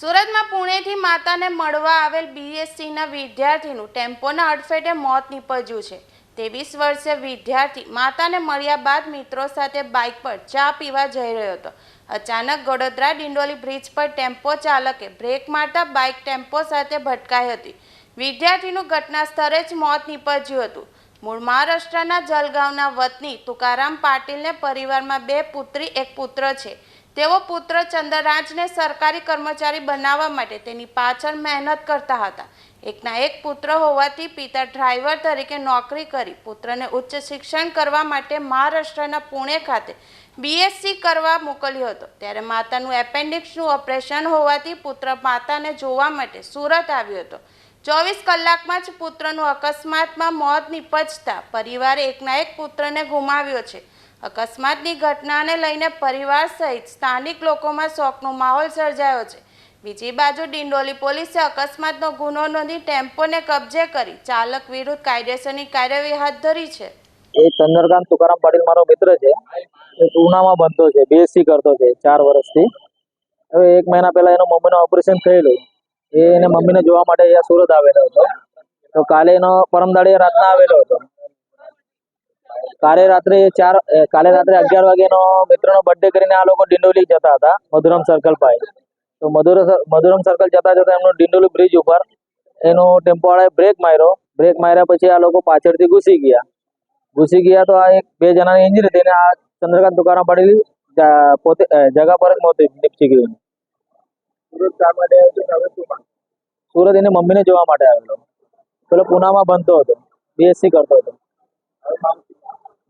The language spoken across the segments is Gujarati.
સુરતમાં પુણેથી માતાને મળવા આવેલ બીએસસીના વિદ્યાર્થીનું ટેમ્પોના અડફેટે મોત નીપજ્યું છે. ત્રેવીસ વર્ષે વિદ્યાર્થી માતાને મળ્યા બાદ મિત્રો સાથે બાઇક પર ચા પીવા જઈ રહ્યો હતો. અચાનક ગોડોદરા ડિંડોલી બ્રિજ પર ટેમ્પો ચાલકે બ્રેક મારતા બાઇક ટેમ્પો સાથે ભટકાઈ હતી. વિદ્યાર્થીનું ઘટના સ્થળે જ મોત નીપજ્યું હતું. મૂળ મહારાષ્ટ્રના જલગાંવના વતની તુકારામ પાટીલને પરિવારમાં બે પુત્રી, એક પુત્ર છે. તેઓ પુત્ર ચંદ્રરાજને સરકારી કર્મચારી બનાવવા માટે તેની પાછળ મહેનત કરતા હતા. એકના એક પુત્ર હોવાથી પિતા ડ્રાઈવર તરીકે નોકરી કરી પુત્રને ઉચ્ચ શિક્ષણ કરવા માટે મહારાષ્ટ્રના પુણે ખાતે બીએસસી કરવા મોકલ્યો હતો. ત્યારે માતાનું એપેન્ડિક્સનું ઓપરેશન હોવાથી પુત્ર માતાને જોવા માટે સુરત આવ્યો હતો. ચોવીસ કલાકમાં જ પુત્રનું અકસ્માતમાં મોત નિપજતા પરિવારે એકના એક પુત્રને ગુમાવ્યો છે. અકસ્માતની ઘટનાને લઈને પરિવાર સહિત સ્થાનિક લોકોમાં શોકનો માહોલ સર્જાયો છે. બીજી બાજુ ડિંડોલી પોલીસે અકસ્માતનો ગુનો નોંધી ટેમ્પોને કબજે કરી ચાલક વિરુદ્ધ કાયદેસરની કાર્યવાહી હાથ ધરી છે. એ ચંદ્રકાંત તુકારામ પાટીલ મારો મિત્ર છે. એ પૂનામાં બનતો છે બીએસસી કરતો છે ચાર વર્ષથી. હવે એક મહિના પહેલા એનો મમ્મીનું ઓપરેશન થયેલું. એ એને મમ્મીને જોવા માટે અહીંયા સુરત આવેલો હતો. તો કાલે એનો પરમદાડે રાતના આવેલો હતો. કાલે રાત્રે ચાર કાલે રાત્રે અગિયાર વાગે એનો મિત્રનો બર્થડે કરીને આ લોકો ડિંડોલી જતા હતા મધુરમ સર્કલ પાસે તો મધુર મધુરમ સર્કલ જતા જતા એમનો ડિંડોલી બ્રિજ ઉપર એનો ટેમ્પો વાળાએ બ્રેક માર્યો. બ્રેક માર્યા પછી આ લોકો પાછળથી ઘૂસી ગયા. ઘૂસી ગયા તો આ એક બે જણાની ઇન્જરી થઈને આ ચંદ્રકાંત તુકારામ પડેલી પોતે જગા પર જ મોત નીપસી ગયું સુરત એની મમ્મીને જોવા માટે આવેલો. પેલો પુનામાં બનતો હતો. બીએસસી કરતો હતો.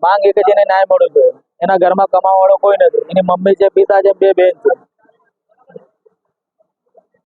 માંગ એક જ એને ન્યાય મળવું જોઈએ. એના ઘરમાં કમાવા કોઈ નથી. એની મમ્મી છે, પિતા છે, બે બેન છે.